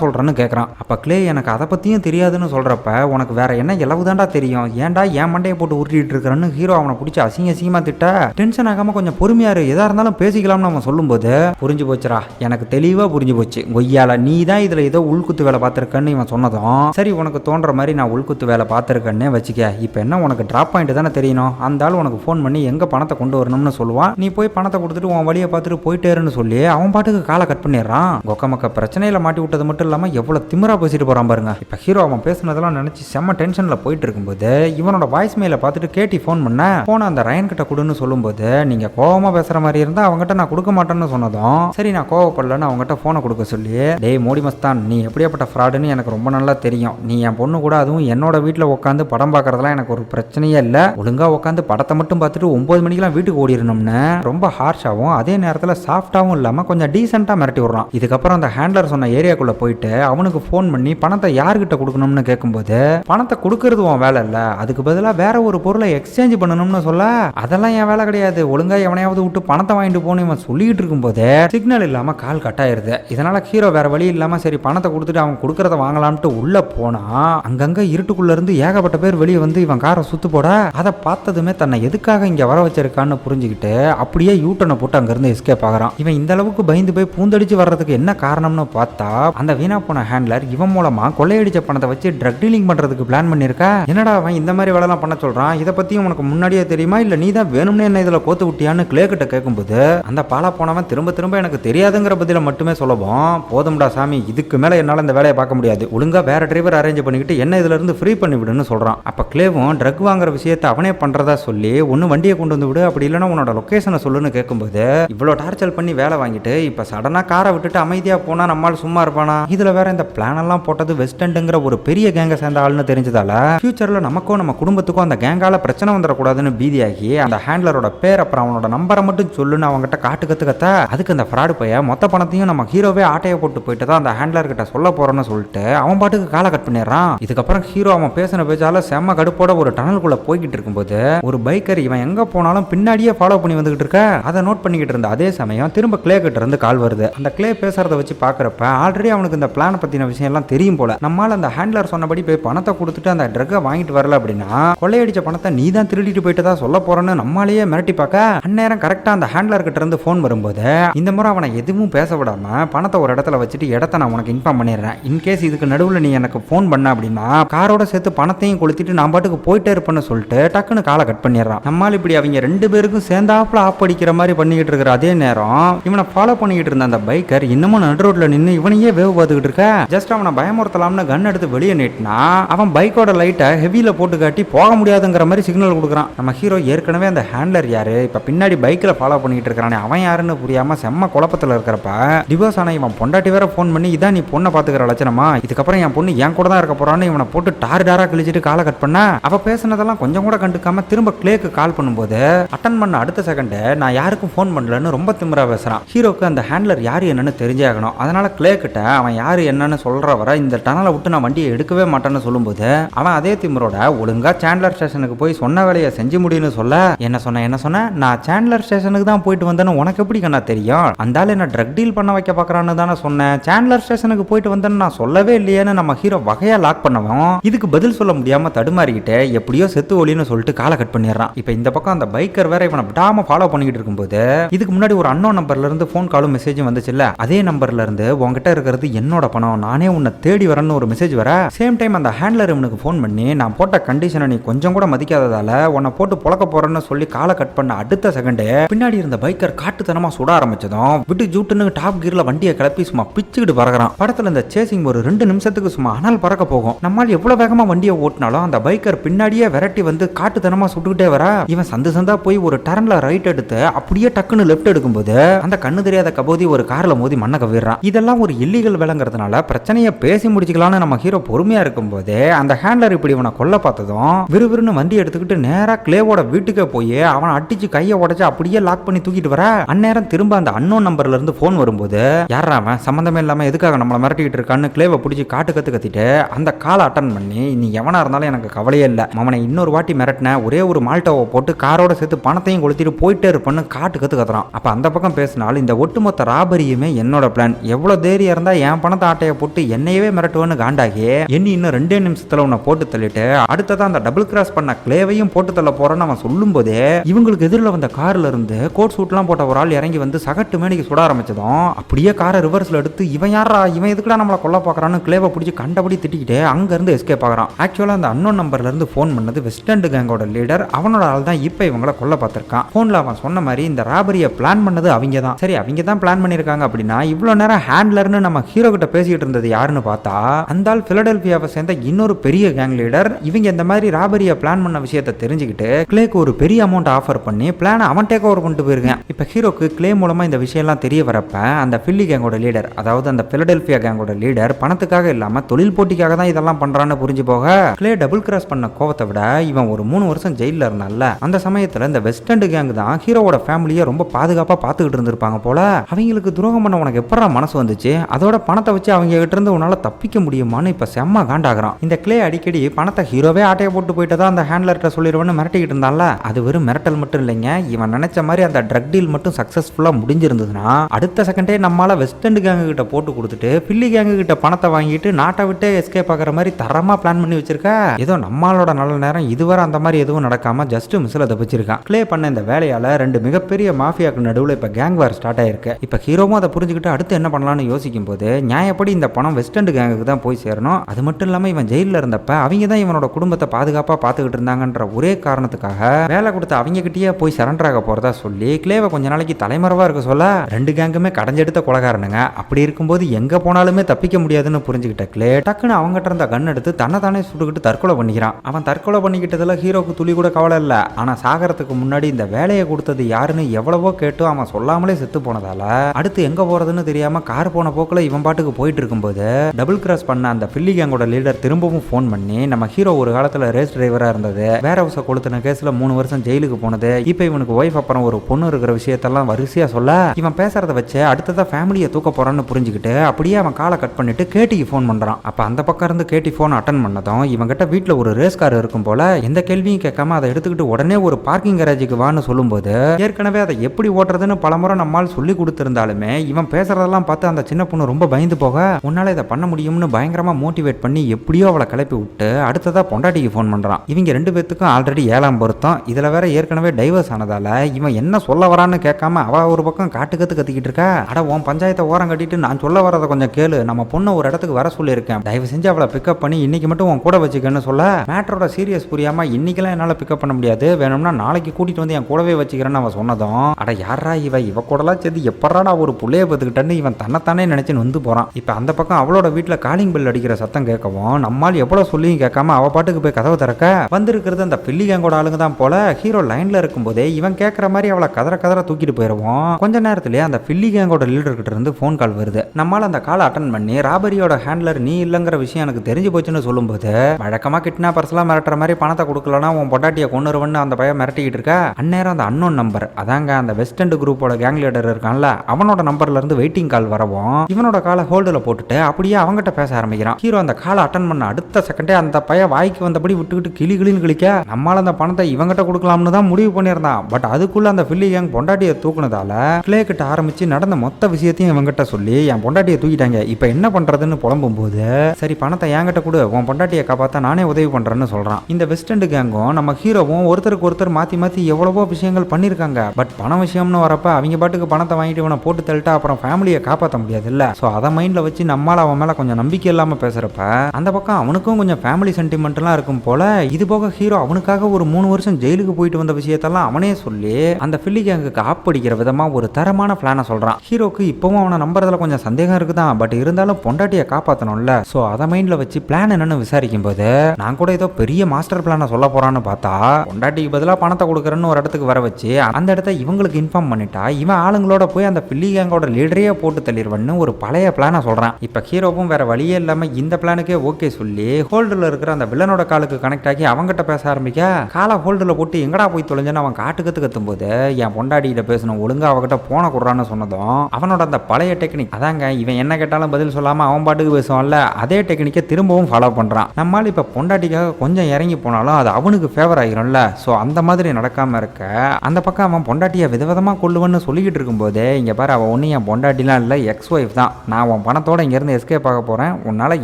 சொல்கிறேன்னு கேட்குறான் அப்ப கிளே எனக்கு அதை பற்றியும் தெரியாதுன்னு சொல்றப்ப உனக்கு வேற என்ன இளவு தாண்டா தெரியும்? ஏன்டா என் மண்டையை போட்டு உருட்டிட்டு இருக்கிறன்னு ஹீரோ அவனை பிடிச்சி அசிங்க அசிங்கமாக திட்ட டென்ஷன் ஆகாமல் கொஞ்சம் பொறுமையாக எதாக இருந்தாலும் பேசிக்கலாம்னு அவன் சொல்லும்போது புரிஞ்சு போச்சுடா. எனக்கு தெளிவாக புரிஞ்சு போச்சு. கொய்யால நீ தான் இதில் ஏதோ உள்குத்து வேலை பார்த்துருக்கன்னு இவன் சொன்னதும் சரி உனக்கு தோன்ற மாதிரி நான் உள்குத்து வேலை பார்த்துருக்கேன்னே வச்சுக்க. இப்போ என்ன உனக்கு ட்ராப் பாயிண்ட் தானே தெரியணும்? அந்த ஆள் உனக்கு ஃபோன் பண்ணி எங்கே பணத்தை கொண்டு வரணும்னு சொல்லுவான். நீ போய் பணத்தை கொடுத்துட்டு உன் வழியை பார்த்துட்டு போயிட்டேருன்னு சொல்லி அவன் பாட்டுக்கு காலை கட் பண்ணிடுறான். கொக்க மக்க பிரச்சனையில மாட்டி விட்டது மட்டும் இல்லாம எவ்வளவு திமிரா பேசிட்டு போறான் பாருங்க. இப்போ ஹீரோ அவன் பேசுனதெல்லாம் நினைச்சு செம்ம டென்ஷன்ல போயிட்டு இருக்கும்போது இவனோட வாய்ஸ் மெயில பார்த்துட்டு கேட்டி ஃபோன் பண்ண. போன அந்த ரயன் கிட்ட கொடுன்னு சொல்லும்போது நீங்க கோவமா பேசுற மாதிரி இருந்தா அவங்ககிட்ட நான் கொடுக்க மாட்டேன்னு சொன்னதும் சரி நான் கோவப்படலன்னு அவங்ககிட்ட போனை கொடுக்க சொல்லி டேய் மோடி மஸ்தான் நீ எப்படியாப்பட்ட ஃப்ராடுன்னு எனக்கு ரொம்ப நல்லா தெரியும். நீ என் பொண்ணு கூட அதுவும் என்னோட வீட்டில் உட்காந்து படம் பார்க்கறதுலாம் எனக்கு ஒரு பிரச்சனையே இல்லை. ஒழுங்கா உட்காந்து படத்தை மட்டும் பார்த்துட்டு ஒன்பது மணிக்கெல்லாம் வீட்டுக்கு ஓடிடணும்னு ரொம்ப ஹார்ஷாகவும் அதே நேரத்தில் சாஃப்டாகவும் இல்லாமல் கொஞ்சம் டீசெண்டாக மிரட்டி விடுறான் இதுக்கப்புறம் அந்த ஹேண்ட்லர் சொன்ன ஏரியாக்குள்ளே போயிட்டு அவனுக்கு ஃபோன் பண்ணி பணத்தை யார்கிட்ட கொடுக்கணும்னு கேட்கும்போது பணத்தை கொடுக்கறது உன் வேலை இல்லை. அதுக்கு பதிலாக வேற ஒரு பொருளை எக்ஸ்சேஞ்ச் பண்ணணும்னு சொல்ல. அதெல்லாம் என் வேலை கிடையாது. ஒழுங்கா எவனையாவது விட்டு பணத்தை வாங்கிட்டு போன்னு இவன் சொல்லிட்டு இருக்கும்போது சிக்னல் இல்லாமல் கால் கட் ஆயிருது. இதனால ஹீரோ வேற வழி இல்லாமல் சரி பணத்தை கொடுத்துட்டு அவன் கொடுக்கறத வாங்கலாம்ட்டு உள்ள போனா அங்கங்க இருட்டுக்குள்ள இருந்து ஏகப்பட்ட பேர் வெளியே வந்து இவன் காரை சுத்து போட அதை பார்த்ததுமே தன்னை எதுக்காக இங்க வர வச்சிருக்கான்னு புரிஞ்சுக்கிட்டு அப்படியே யூட்டனை போட்டு அங்கிருந்து எஸ்கேப் ஆகுறான். இவன் இந்த அளவுக்கு பயந்து போய் பூந்தடிச்சு வர்றதுக்கு என்ன காரணம்னு பார்த்தா அந்த வீணா போன ஹேண்ட்லர் இவன் மூலமா கொள்ளையடிச்ச பணத்தை வச்சு ட்ரக் டீலிங் பண்றதுக்கு பிளான் பண்ணிருக்கா? என்னடா அவன் இந்த மாதிரி வேலைலாம் பண்ண சொல்றான்? இதை பத்தியும் உனக்கு முன்னாடியே தெரியுமா? இல்ல நீ தான் வேணும்னு என்ன இதுல கோத்து விட்டியான்னு கிளே கிட்ட கேட்கும்போது அந்த பாலா போனவன் திரும்ப திரும்ப எனக்கு தெரியாதுங்கிற பதில மட்டுமே சொல்லவும் போதும்டா சாமி இதுக்கு மேல என்னால இந்த வேலையை பார்க்க முடியாது. ஒழுங்கா வேற டிரைவர் அரேஞ்ச் பண்ணிக்கிட்டு என்ன இதுல இருந்து ஃப்ரீ பண்ணி விடுன்னு சொல்றான். அப்ப கிளேவும் ட்ரக் வாங்குற விஷயத்தை அவனே பண்றதா சொல்லி ஒன்னு வண்டியை கொண்டு வந்து விடு அப்படி இல்லைன்னா உன்னோட லொகேஷனை சொல்லுன்னு கேட்கும்போது இவ்வளோ டார்ச்சர் பண்ணி வேலை வாங்கிட்டு இப்ப சடனா கார் விட்டுட்டு அமைதியாக போனால் நம்மால் சும்மா இருப்பானா? இதில் வேற இந்த பிளான் எல்லாம் போட்டது வெஸ்ட் எண்டுங்கிற ஒரு பெரிய கேங்கை சேர்ந்த ஆளுன்னு தெரிஞ்சதால ஃபியூச்சரில் நமக்கும் நம்ம குடும்பத்துக்கும் அந்த கேங்கால பிரச்சனை வந்துடக்கூடாதுன்னு பீதியாகி அந்த ஹேண்ட்லரோட பேர் அப்புறம் அவனோட நம்பரை மட்டும் சொல்லுன்னு அவங்ககிட்ட காட்டு கத்து அதுக்கு அந்த ஃப்ராடு பைய மொத்த பணத்தையும் நம்ம ஹீரோவே ஆட்டையை போட்டு போயிட்டு தான் அந்த ஹேண்ட்லர் கிட்ட சொல்ல போறோம்னு சொல்லிட்டு அவன் பாட்டுக்கு காலை கட் பண்ணிடுறான். இதுக்கப்புறம் ஹீரோ அவன் பேசின பேச்சால செம்ம கடுப்போட ஒரு டனலுக்குள்ள போய்கிட்டு இருக்கும்போது ஒரு பைக்கர் இவன் எங்க போனாலும் பின்னாடியே ஃபாலோ பண்ணி வந்துகிட்டு இருக்க? அதை நோட் பண்ணிக்கிட்டு இருந்த அதே சமயம் திரும்ப கிளே கிட்ட இருந்து கால் வருது. அந்த கிளே பேசுகிறத வச்சு பார்க்குறப்ப ஆல்ரெடி அவனுக்கு இந்த பிளான் பற்றின விஷயம் எல்லாம் தெரியும் போல. நம்மால அந்த ஹேண்ட்லர் சொன்னபடி போய் பணத்தை கொடுத்துட்டு அந்த ட்ரக்கை வாங்கிட்டு வரல அப்படின்னா கொள்ளையடிச்ச பணத்தை நீ தான் திருடிட்டு போயிட்டதா சொல்ல போறேன்னு நம்மளாலேயே மிரட்டி பார்க்க அந்நேரம் கரெக்டாக அந்த ஹேண்ட்லர் கிட்ட இருந்து ஃபோன் வரும்போது இந்த முறை அவனை எதுவும் பேச விடாம பணத்தை ஒரு இடத்துல வச்சுட்டு இடத்த நான் உனக்கு இன்ஃபார்ம் பண்ணிடுறேன். இன்கேஸ் இதுக்கு நடுவில் நீ எனக்கு ஃபோன் பண்ண அப்படின்னா காரோட சேர்த்து பணத்தையும் கொளுத்திட்டு நான் பாட்டுக்கு போயிட்டே இருப்பேன்னு சொல்லிட்டு டக்குன்னு காலை கட் பண்ணிடுறான். நம்மால் இப்படி அவங்க ரெண்டு பேருக்கும் சேர்ந்தாப்புல ஆப் அடிக்கிற மாதிரி பண்ணிக்கிட்டு இருக்கிற அதே நேரம் இவனை ஃபாலோ பண்ணிக்கிட்டு இருந்த அந்த பைக் பைக்கர் இன்னமும் நடு ரோட்ல நின்று இவனையே வேவு பார்த்துக்கிட்டு இருக்க? ஜஸ்ட் அவனை பயமுறுத்தலாம்னு கன் எடுத்து வெளியே நீட்டினா அவன் பைக்கோட லைட்டை ஹெவியில போட்டு காட்டி போக முடியாதுங்கிற மாதிரி சிக்னல் கொடுக்குறான். நம்ம ஹீரோ ஏற்கனவே அந்த ஹேண்ட்லர் யாரு? இப்ப பின்னாடி பைக்ல ஃபாலோ பண்ணிக்கிட்டு இருக்கிறானே அவன் யாருன்னு புரியாம செம்ம குழப்பத்துல இருக்கிறப்ப டிவோர்ஸ் ஆன இவன் பொண்டாட்டி வேற ஃபோன் பண்ணி இதான் நீ பொண்ணை பாத்துக்கிற லட்சணமா? இதுக்கப்புறம் என் பொண்ணு என் கூட தான் இருக்க போறான்னு இவனை போட்டு டார் டாரா கிழிச்சிட்டு காலை கட் பண்ண? அவ பேசுனதெல்லாம் கொஞ்சம் கூட கண்டுக்காம திரும்ப கிளேக்கு கால் பண்ணும்போது அட்டன் பண்ண அடுத்த செகண்ட் நான் யாருக்கும் ஃபோன் பண்ணலன்னு ரொம்ப திமிரா பேசுறான். ஹீரோக்கு அந்த ஹேண்ட்லர் யாரு என்னன்னு தெரிஞ்சாகணும். அதனால கிளே கிட்ட அவன் யாரு என்னன்னு சொல்கிற வர இந்த டனலை விட்டு நான் வண்டியை எடுக்கவே மாட்டேன்னு சொல்லும்போது அவன் அதே திமரோட ஒழுங்கா சாண்ட்லர் ஸ்டேஷனுக்கு போய் சொன்ன வேலையை செஞ்சு முடியும்னு சொல்ல என்ன சொன்ன என்ன சொன்ன? நான் சாண்ட்லர் ஸ்டேஷனுக்கு தான் போயிட்டு வந்தேன்னு உனக்கு எப்படி கண்ணா தெரியும்? அந்த ஆள் என்ன ட்ரக் டீல் பண்ண வைக்க பார்க்கறான்னு தானே சொன்னேன் சாண்ட்லர் ஸ்டேஷனுக்கு போயிட்டு வந்தேன்னு நான் சொல்லவே இல்லையேன்னு நம்ம ஹீரோ வகையா லாக் பண்ணவும் இதுக்கு பதில் சொல்ல முடியாம தடுமாறிக்கிட்டு எப்படியோ செத்து ஒளின்னு சொல்லிட்டு காலை கட் பண்ணிடுறான். இப்போ இந்த பக்கம் அந்த பைக்கர் வேற இவனை விடாம ஃபாலோ பண்ணிக்கிட்டு இருக்கும்போது இதுக்கு முன்னாடி ஒரு அன்னோ நம்பர்ல இருந்து ஃபோன் காலும் மெசேஜும் வந்துச்சுல்ல அதே நம்பர்ல இருந்து உங்ககிட்ட இருக்கிறது என்னோட பணம். நானே உன்னை தேடி வரேன்னு ஒரு மெசேஜ் வர. சேம் டைம் அந்த ஹேண்ட்லர் இவனுக்கு ஃபோன் பண்ணி நான் போட்ட கண்டிஷனை நீ கொஞ்சம் கூட மதிக்காததால உன்னை போட்டு புழக்க போறேன்னு சொல்லி காலை கட் பண்ண அடுத்த செகண்டே பின்னாடி இருந்த பைக்கர் காட்டுத்தனமா சுட ஆரம்பிச்சதும் விட்டு ஜூட்டுன்னு டாப் கீர்ல வண்டியை கிளப்பி சும்மா பிச்சுக்கிட்டு பறக்கிறான். படத்துல இந்த சேசிங் ஒரு ரெண்டு நிமிஷத்துக்கு சும்மா அனல் பறக்க போகும். நம்மால் எவ்வளவு வேகமா வண்டியை ஓட்டினாலும் அந்த பைக்கர் பின்னாடியே விரட்டி வந்து காட்டுத்தனமா சுட்டுக்கிட்டே வர. இவன் சந்து சந்தா போய் ஒரு டர்ன்ல ரைட் எடுத்து அப்படியே டக்குன்னு லெஃப்ட் எடுக்கும்போது அந்த கண்ணு தெரியாத கபோதி ஒரு கார்ல மோதி மண்ணை கவிடுறான் இதெல்லாம் ஒரு இல்லீகல் வேலைங்கிறதுனால பிரச்சனையை பேசி முடிச்சுக்கலாம்னு நம்ம ஹீரோ பொறுமையா இருக்கும்போது அந்த ஹேண்ட்லர் இப்படி இவனை கொல்ல பார்த்ததும் விறுவிறுன்னு வண்டி எடுத்துக்கிட்டு நேரா கிளேவோட வீட்டுக்கே போய் அவனை அடிச்சு கையை உடச்சு அப்படியே லாக் பண்ணி தூக்கிட்டு வர. அந்நேரம் திரும்ப அந்த அன்னோன் நம்பர்ல இருந்து ஃபோன் வரும்போது யாரா அவன்? சம்மந்தமே இல்லாம எதுக்காக நம்மளை மிரட்டிக்கிட்டு இருக்கான்னு கிளேவை பிடிச்சி காட்டு கத்து கத்திட்டு அந்த காலை அட்டன் பண்ணி நீ எவனா இருந்தாலும் எனக்கு கவலையே இல்லை. அவனை இன்னொரு வாட்டி மிரட்டின ஒரே ஒரு மால்டோவை போட்டு காரோட சேர்த்து பணத்தையும் கொளுத்திட்டு போயிட்டே இருப்பான்னு காட்டு கத்து கத்துறான். அப்ப அந்த பக்கம் பேசினாலும் இந்த ஒட்டுமொத்த ராபரியுமே எல்லாமே என்னோட பிளான் எவ்வளவு தைரியம் இருந்தா என் பணத்தை ஆட்டையை போட்டு என்னையவே மிரட்டுவேன்னு காண்டாகி எண்ணி இன்னும் ரெண்டே நிமிஷத்துல உன்னை போட்டு தள்ளிட்டு அடுத்ததான் அந்த டபுள் கிராஸ் பண்ண கிளேவையும் போட்டு தள்ள போறேன்னு அவன் சொல்லும் போதே இவங்களுக்கு எதிரில் வந்த கார்ல இருந்து கோட் சூட்லாம் போட்ட ஒரு ஆள் இறங்கி வந்து சகட்டு மேனிக்கு சுட ஆரம்பிச்சதும் அப்படியே காரை ரிவர்ஸ்ல எடுத்து இவன் யாரா இவன் எதுக்குடா நம்மளை கொல்ல பாக்குறான்னு கிளேவை பிடிச்சி கண்டபடி திட்டிக்கிட்டு அங்க இருந்து எஸ்கேப் ஆகிறான். ஆக்சுவலா அந்த அன்னோன் நம்பர்ல இருந்து ஃபோன் பண்ணது வெஸ்ட் அண்ட் கேங்கோட லீடர் அவனோட ஆள் தான் இப்போ இவங்களை கொல்ல பார்த்திருக்கான். ஃபோனில் அவன் சொன்ன மாதிரி இந்த ராபரியை பிளான் பண்ணது அவங்க தான் சரி அவங்க தான் பிளான் பண்ணியிருக்காங்க அப்படின்னா இவ்வளோ நேரம் ஹேண்ட்லர்னு நம்ம ஹீரோ கிட்ட பேசிக்கிட்டு இருந்தது யாருன்னு பார்த்தா அந்த ஆள் பிலடெல்பியாவை சேர்ந்த இன்னொரு பெரிய கேங் லீடர் இவங்க இந்த மாதிரி ராபரியை பிளான் பண்ண விஷயத்தை தெரிஞ்சுக்கிட்டு கிளேக்கு ஒரு பெரிய அமௌண்ட் ஆஃபர் பண்ணி பிளானை அவன் டேக் ஓவர் கொண்டு போயிருக்கேன். இப்போ ஹீரோக்கு கிளே மூலமாக இந்த விஷயம்லாம் தெரிய வரப்ப அந்த ஃபில்லி கேங்கோட லீடர் அதாவது அந்த பிலடெல்பியா கேங்கோட லீடர் பணத்துக்காக இல்லாமல் தொழில் போட்டிக்காக தான் இதெல்லாம் பண்ணுறான்னு புரிஞ்சு போக கிளே டபுள் கிராஸ் பண்ண கோவத்தை விட இவன் ஒரு மூணு வருஷம் ஜெயிலில் இருந்தால அந்த சமயத்தில் இந்த வெஸ்டர்ன் கேங் தான் ஹீரோவோட ஃபேமிலியை ரொம்ப பாதுகாப்பாக பார்த்துக்கிட்டு இருந்திருப்பாங்க போல. அவங்களுக்கு துரோகம் பண்ண உனக்கு எப்படா மனசு வந்துச்சு? அதோட பணத்தை வச்சு அவங்க கிட்ட இருந்து உன்னால தப்பிக்க முடியுமான்னு இப்போ செம்ம காண்டாகிறான். இந்த கிளே அடிக்கடி பணத்தை ஹீரோவே ஆட்டையை போட்டு போயிட்டு தான் அந்த ஹேண்ட்லர்கிட்ட சொல்லிடுவேன்னு மிரட்டிக்கிட்டு இருந்தான்ல? அது வெறும் மிரட்டல் மட்டும் இல்லைங்க. இவன் நினைச்ச மாதிரி அந்த ட்ரக் டீல் மட்டும் சக்ஸஸ்ஃபுல்லாக முடிஞ்சிருந்ததுன்னா அடுத்த செகண்டே நம்மளால வெஸ்ட் கேங்கு கிட்ட போட்டு கொடுத்துட்டு பில்லி கேங்கு கிட்ட பணத்தை வாங்கிட்டு நாட்டை விட்டு எஸ்கேப் ஆகிற மாதிரி தரமா பிளான் பண்ணி வச்சிருக்க? ஏதோ நம்மளோட நல்ல நேரம் இதுவரை அந்த மாதிரி எதுவும் நடக்காம ஜஸ்ட் மிஸ்ல தப்பிச்சிருக்கான். க்ளே பண்ண இந்த வேலையால ரெண்டு மிகப்பெரிய மாஃபியாக்கு நடுவில் இப்போ கேங் வார் ஸ்டார்ட் ஆயிருக்கு. இப்போ ஹீரோவும் அதை புரிஞ்சுக்கிட்டு அடுத்து என்ன பண்ணலாம்னு யோசிக்கும் போது நியாயப்படி இந்த பணம் வெஸ்ட் கேங்குக்கு தான் போய் சேரணும். அது மட்டும் இல்லாமல் இவன் ஜெயிலில் இருந்தப்ப அவங்க தான் இவனோட குடும்பத்தை பாதுகாப்பாக பார்த்துக்கிட்டு இருந்தாங்கன்ற ஒரே காரணத்துக்காக வேலை கொடுத்த அவங்ககிட்டயே போய் சரண்டர் ஆக போறதா சொல்லி கிளேவை கொஞ்ச நாளைக்கு தலைமறைவாக இருக்க சொல்ல ரெண்டு கேங்குமே கடைஞ்செடுத்த கொலகாரனுங்க. அப்படி இருக்கும்போது எங்கே போனாலுமே தப்பிக்க முடியாதுன்னு புரிஞ்சுக்கிட்ட கிளே டக்குன்னு அவங்ககிட்ட இருந்த கன் எடுத்து தன்னை தானே சுட்டுக்கிட்டு தற்கொலை பண்ணிக்கிறான். அவன் தற்கொலை பண்ணிக்கிட்டதில் ஹீரோக்கு துளி கூட கவலை இல்லை. ஆனால் சாகரத்துக்கு முன்னாடி இந்த வேலையை கொடுத்தது யாருன்னு எவ்வளவோ கேட்டும் அவன் சொல்லாமலே செத்து போனதால அடுத்து எங்க போறதுன்னு தெரியாம கார் போன போக்குல இவன் பாட்டுக்கு போயிட்டு இருக்கும்போது டபுள் கிராஸ் பண்ண அந்த பில்லி கேங்கோட லீடர் திரும்பவும் ஃபோன் பண்ணி நம்ம ஹீரோ ஒரு காலத்துல ரேஸ் டிரைவரா இருந்தது. வேற ஹவுஸை கொளுத்தின கேஸ்ல மூணு வருஷம் ஜெயிலுக்கு போனது. இப்போ இவனுக்கு ஒய்ஃப் அப்புறம் ஒரு பொண்ணு இருக்கிற விஷயத்தெல்லாம் வரிசையா சொல்ல இவன் பேசுறத வச்சு அடுத்ததான் ஃபேமிலியை தூக்க போறான்னு புரிஞ்சுக்கிட்டு அப்படியே அவன் காலை கட் பண்ணிட்டு கேட்டிக்கு ஃபோன் பண்றான். அப்ப அந்த பக்கம் இருந்து கேட்டி ஃபோன் அட்டன் பண்ணதும் இவன் கிட்ட வீட்டுல ஒரு ரேஸ் கார் இருக்கும் போல எந்த கேள்வியும் கேட்காம அதை எடுத்துக்கிட்டு உடனே ஒரு பார்க்கிங் கராஜுக்கு வான்னு சொல்லும்போது ஏற்கனவே அதை எப்படி ஓட்டுறதுன்னு பலமுறை நம்மால் சொல்லி கொடுத்திருந்தாலுமே இவன் பேசுறதெல்லாம் பார்த்து அந்த சின்ன பொண்ணு ரொம்ப பயந்து போக உன்னால இதை பண்ண முடியும்னு பயங்கரமா மோட்டிவேட் பண்ணி எப்படியோ அவளை கிளப்பி விட்டு அடுத்ததா பொண்டாட்டிக்கு ஃபோன் பண்றான். இவங்க ரெண்டு பேத்துக்கும் ஆல்ரெடி ஏழாம் பொருத்தம். இதுல வேற ஏற்கனவே டைவர்ஸ் ஆனதால இவன் என்ன சொல்ல வரான்னு கேட்காம அவ ஒரு பக்கம் காட்டுக்கத்து கத்திக்கிட்டு இருக்கா? அட உன் பஞ்சாயத்தை ஓரம் கட்டிட்டு நான் சொல்ல வரதை கொஞ்சம் கேளு. நம்ம பொண்ணை ஒரு இடத்துக்கு வர சொல்லியிருக்கேன். தயவு செஞ்சு அவளை பிக்கப் பண்ணி இன்னைக்கு மட்டும் உன் கூட வச்சுக்கன்னு சொல்ல. மேட்டரோட சீரியஸ் புரியாம இன்னைக்கெல்லாம் என்னால பிக்கப் பண்ண முடியாது. வேணும்னா நாளைக்கு கூட்டிட்டு வந்து என் கூடவே வச்சுக்கிறேன்னு அவன் சொன்னதும் அட யாரா இவ? இவ கூடலாம் சேர்ந்து எப்படா ஒரு புள்ளி புள்ளைய பார்த்துக்கிட்டேன்னு இவன் தன்னைத்தானே நினைச்சுன்னு வந்து போறான். இப்ப அந்த பக்கம் அவளோட வீட்டில் காலிங் பெல் அடிக்கிற சத்தம் கேட்கவும் நம்மால் எவ்வளவு சொல்லியும் கேட்காம அவ பாட்டுக்கு போய் கதவை திறக்க வந்திருக்கிறது அந்த பில்லி கேங்கோட ஆளுங்க தான் போல ஹீரோ லைன்ல இருக்கும்போதே இவன் கேட்குற மாதிரி அவளை கதற கதற தூக்கிட்டு போயிடுவோம் கொஞ்ச நேரத்திலே அந்த பில்லி கேங்கோட லீடர் கிட்ட இருந்து ஃபோன் கால் வருது. நம்மால் அந்த காலை அட்டன் பண்ணி ராபரியோட ஹேண்ட்லர் நீ இல்லைங்கிற விஷயம் எனக்கு தெரிஞ்சு போச்சுன்னு சொல்லும்போது வழக்கமா கிட்னா எல்லாம் மிரட்டுற மாதிரி பணத்தை கொடுக்கலன்னா உன் பொட்டாட்டியை கொண்டுருவன்னு அந்த பையன் மிரட்டிக்கிட்டு இருக்கா? அந்நேரம் அந்த அன்னோன் நம்பர் அதாங்க அந்த வெஸ்ட் அண்ட் குரூப்போட கேங் லீடர் இருக்கான்ல அவனோட நம்பர் இருந்து வெயிட்டிங் கால் வரவும் இவனோட காலை ஹோல்டில் போட்டுட்டு அப்படியே அவங்ககிட்ட பேச ஆரம்பிக்கிறான். ஹீரோ அந்த காலை அட்டன் பண்ண அடுத்த செகண்டே அந்த பையன் வாய்க்கு வந்தபடி விட்டுக்கிட்டு கிளி கிளின்னு கிளிக்க நம்மளால அந்த பணத்தை இவங்கிட்ட கொடுக்கலாம்னு தான் முடிவு பண்ணியிருந்தான். பட் அதுக்குள்ள அந்த பில்லி கேங் பொண்டாட்டியை தூக்குனதால கிளே கிட்ட ஆரம்பிச்சு நடந்த மொத்த விஷயத்தையும் இவங்கிட்ட சொல்லி என் பொண்டாட்டியை தூக்கிட்டாங்க. இப்போ என்ன பண்றதுன்னு புலம்பும் போது சரி பணத்தை என்கிட்ட கொடு. உன் பொண்டாட்டியை காப்பாத்த நானே உதவி பண்றேன்னு சொல்றான். இந்த வெஸ்ட் எண்டு கேங்கும் நம்ம ஹீரோவும் ஒருத்தருக்கு ஒருத்தர் மாத்தி மாத்தி எவ்வளவோ விஷயங்கள் பண்ணியிருக்காங்க. பட் பண விஷயம்னு வரப்ப அவங்க பாட்டுக்கு பணத்தை வாங்கிட்டு இவனை போட்டு தள்ளிட்டா அப்புறம் ஃபேமிலியை காப்பாற்ற முடியாது இல்லை ஸோ அதை மைண்டில் வச்சு நம்மளால் அவன் மேல கொஞ்சம் நம்பிக்கை இல்லாமல் பேசுறப்ப அந்த பக்கம் அவனுக்கும் கொஞ்சம் ஃபேமிலி சென்டிமெண்ட்லாம் இருக்கும் போல இது போக ஹீரோ அவனுக்காக ஒரு மூணு வருஷம் ஜெயிலுக்கு போயிட்டு வந்த விஷயத்தெல்லாம் அவனே சொல்லி அந்த பில்லி கேங்குக்கு ஆப்படிக்கிற விதமாக ஒரு தரமான பிளானை சொல்றான். ஹீரோக்கு இப்போவும் அவனை நம்புறதுல கொஞ்சம் சந்தேகம் இருக்குதான் பட் இருந்தாலும் பொண்டாட்டியை காப்பாற்றணும்ல ஸோ அதை மைண்டில் வச்சு பிளான் என்னன்னு விசாரிக்கும் போது நான் கூட ஏதோ பெரிய மாஸ்டர் பிளானை சொல்ல போறான்னு பார்த்தா பொண்டாட்டிக்கு பதிலாக பணத்தை கொடுக்குறேன்னு ஒரு இடத்துக்கு வர வச்சு அந்த இடத்த இவங்களுக்கு இன்ஃபார்ம் பண்ணிட்டா இவன் ஆளுங்களோட போய் அந்த பில்லி கேங்கோட லீடரையே போட்டு தள்ளிடுவன்னு ஒரு பழைய பிளானை சொல்றான். இப்போ ஹீரோவும் வேற வழியே இல்லாமல் இந்த பிளானுக்கே ஓகே சொல்லி ஹோல்டில் இருக்கிற அந்த வில்லனோட காலுக்கு கனெக்ட் ஆகி அவங்ககிட்ட பேச ஆரம்பிக்க காலை ஹோல்டில் போட்டு எங்கடா போய் தொலைஞ்சேன்னு அவன் காட்டு கத்து கத்தும் போது என் பொண்டாட்டிகிட்ட பேசணும் ஒழுங்கா அவகிட்ட போன கொடுறான்னு சொன்னதும் அவனோட அந்த பழைய டெக்னிக் அதாங்க இவன் என்ன கேட்டாலும் பதில் சொல்லாம அவன் பாட்டுக்கு பேசுவான்ல அதே டெக்னிக்கை திரும்பவும் ஃபாலோ பண்றான். நம்மால் இப்போ பொண்டாட்டிக்காக கொஞ்சம் இறங்கி போனாலும் அது அவனுக்கு ஃபேவர் ஆகிரும்ல ஸோ அந்த மாதிரி நடக்காம இருக்க அந்த பக்கம் அவன் பொண்டாட்டியை விதவிதமா கொள்ளுவன்னு சொல்லிக்கிட்டு இருக்கும்போது இங்க பாரு அவன் ஒன்றும் என் பொண்டாட்டிலாம் இல்லை எக்ஸ் ஒய்ஃப் தான். நான் உன் பணத்தோட இங்கேருந்து எஸ்கேப் ஆக போகிறேன் உன்னால்